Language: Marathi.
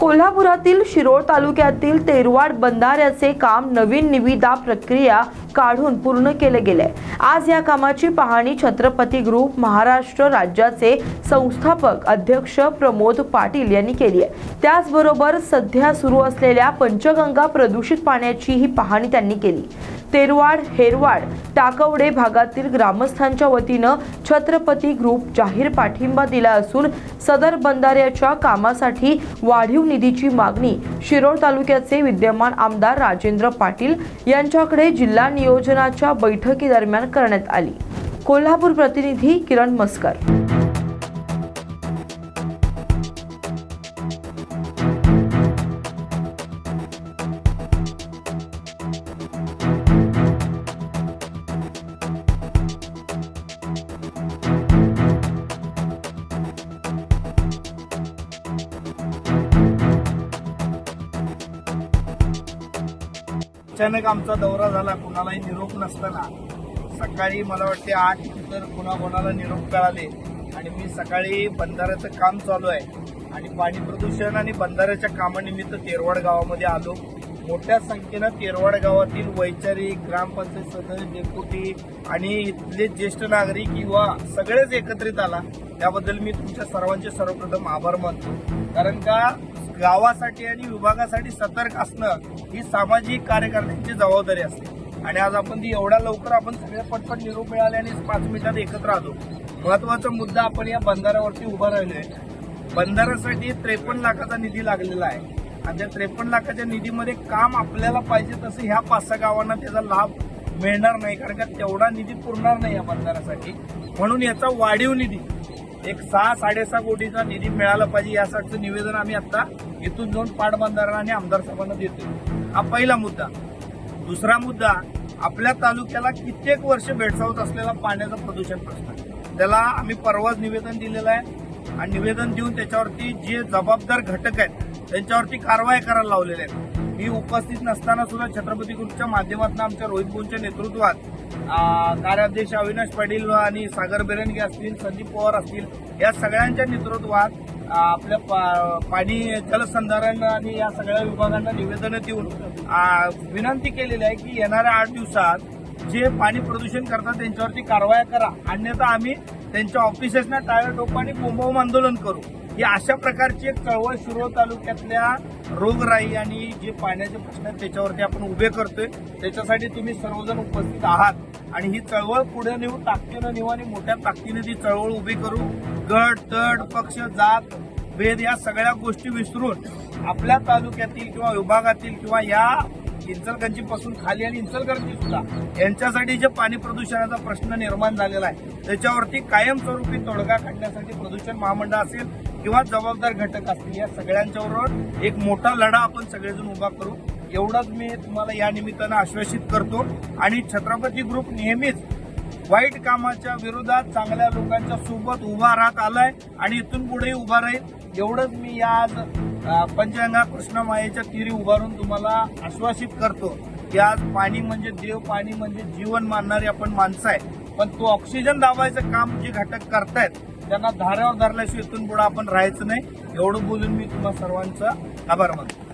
कोल्हापुरातील शिरोळ तालुक्यातील तेरवाड बंधाऱ्याचे काम नवीन निविदा प्रक्रिया काढून पूर्ण केले गेले. आज या कामाची पाहणी छत्रपती ग्रुप महाराष्ट्र राज्याचे संस्थापक अध्यक्ष प्रमोद पाटील यांनी केली आहे. त्याचबरोबर सध्या सुरू असलेल्या पंचगंगा प्रदूषित पाण्याची ही पाहणी त्यांनी केली. तेरवाड हेरवाड टाकवडे भागातील ग्रामस्थांच्या वतीनं छत्रपती ग्रुप जाहीर पाठिंबा दिला असून सदर बंधाऱ्याच्या कामासाठी वाढीव निधीची मागणी शिरोळ तालुक्याचे विद्यमान आमदार राजेंद्र पाटील यांच्याकडे जिल्हा नियोजनाच्या बैठकीदरम्यान करण्यात आली. कोल्हापूर प्रतिनिधी किरण मस्कर. अचानक आमचा दौरा झाला कुणालाही निरोप नसताना. सकाळी मला वाटते आठ तर कुणा कोणाला निरोप कळाले. आणि मी सकाळी बंधाऱ्याचं काम चालू आहे. आणि पाणी प्रदूषण आणि बंधाऱ्याच्या कामानिमित्त तेरवाड गावामध्ये आलो. मोठ्या संख्येनं तेरवाड गावातील वैचारिक ग्रामपंचायत सदस्य डेप्युटी आणि इथले ज्येष्ठ नागरिक युवा सगळेच एकत्रित आला. त्याबद्दल मी तुमच्या सर्वांचे सर्वप्रथम आभार मानतो. कारण का? गावासाठी आणि विभागासाठी सतर्क असणं ही सामाजिक कार्यकर्त्यांची जबाबदारी असते. आणि आज आपण ती एवढ्या लवकर आपण सगळे पटपट निरोप मिळाले आणि पाच मिनिटात एकत्र आलो. महत्त्वाचा मुद्दा आपण या बंधाऱ्यावरती उभा राहिलोय. बंधाऱ्यासाठी त्रेपन्न लाखाचा निधी लागलेला आहे. आणि त्या त्रेपन्न लाखाच्या निधीमध्ये काम आपल्याला पाहिजे तसं ह्या पाच सहा गावांना त्याचा लाभ मिळणार नाही कारण का तेवढा निधी पुरणार नाही या बंधाऱ्यासाठी. म्हणून याचा वाढीव निधी एक सहा साडेसहा कोटीचा निधी मिळाला पाहिजे यासाठीचं निवेदन आम्ही आता इथून जाऊन पाटबंधारा आणि आमदार साहेबांना देतो हा पहिला मुद्दा. दुसरा मुद्दा आपल्या तालुक्याला कित्येक वर्ष भेडसावत असलेला पाण्याचा प्रदूषण प्रश्न. त्याला आम्ही परवाच निवेदन दिलेलं आहे. आणि निवेदन देऊन त्याच्यावरती जे जबाबदार घटक आहेत त्यांच्यावरती कारवाई करायला लावलेल्या आहेत. मी उपस्थित नसताना सुद्धा छत्रपती ग्रुपच्या माध्यमातून आमच्या रोहित भाऊंच्या नेतृत्वात कार्याध्यक्ष अविनाश पाटील आणि सागर बेरंगे असतील संदीप पवार असतील या सगळ्यांच्या नेतृत्वात आपल्या पा- पाणी जलसंधारण आणि या सगळ्या विभागांना निवेदनं देऊन विनंती केलेली आहे की येणाऱ्या आठ दिवसात जे पाणी प्रदूषण करतात त्यांच्यावरती कारवाया करा. अन्यथा आम्ही त्यांच्या ऑफिसेसना टाळ्या टोपा आणि बोंबावून आंदोलन करू. ही अशा प्रकारची एक चळवळ शिरोळ तालुक्यातल्या रोगराई आणि जे पाण्याचे प्रश्न आहेत त्याच्यावरती आपण उभे करतोय. त्याच्यासाठी तुम्ही सर्वजण उपस्थित आहात. आणि ही चळवळ पुढे नेऊ ताकदीनं नेऊ आणि मोठ्या ताकदीने ती चळवळ उभी करू. गट तड पक्ष जात भेद या सगळ्या गोष्टी विसरून आपल्या तालुक्यातील किंवा विभागातील किंवा या इंचलगंजीपासून खाली आणि इंचलगंजी सुद्धा यांच्यासाठी जे पाणी प्रदूषणाचा प्रश्न निर्माण झालेला आहे त्याच्यावरती कायमस्वरूपी तोडगा काढण्यासाठी प्रदूषण महामंडळ असेल किंवा जबाबदार घटक असतील या सगळ्यांच्याबरोबर एक मोठा लढा आपण सगळेजण उभा करू. एवढंच मी तुम्हाला या निमित्तानं आश्वासित करतो. आणि छत्रपती ग्रुप नेहमीच वाईट कामाच्या विरोधात चांगल्या लोकांच्या सोबत उभा राहत आलाय आणि इथून पुढेही उभा राहील. एवढंच मी या आज अ, पंचगंगा कृष्णमायेच्या तिरी उभारून तुम्हाला आश्वासित करतो की आज पाणी म्हणजे देव पाणी म्हणजे जीवन मानणारी आपण माणसं आहे पण तो ऑक्सिजन दाबायचं काम जे घटक करतायत त्यांना धाऱ्यावर धरल्याशिवाय इथून पुढे आपण राहायचं नाही. एवढं बोलून मी तुम्हा सर्वांचा आभार मानतो.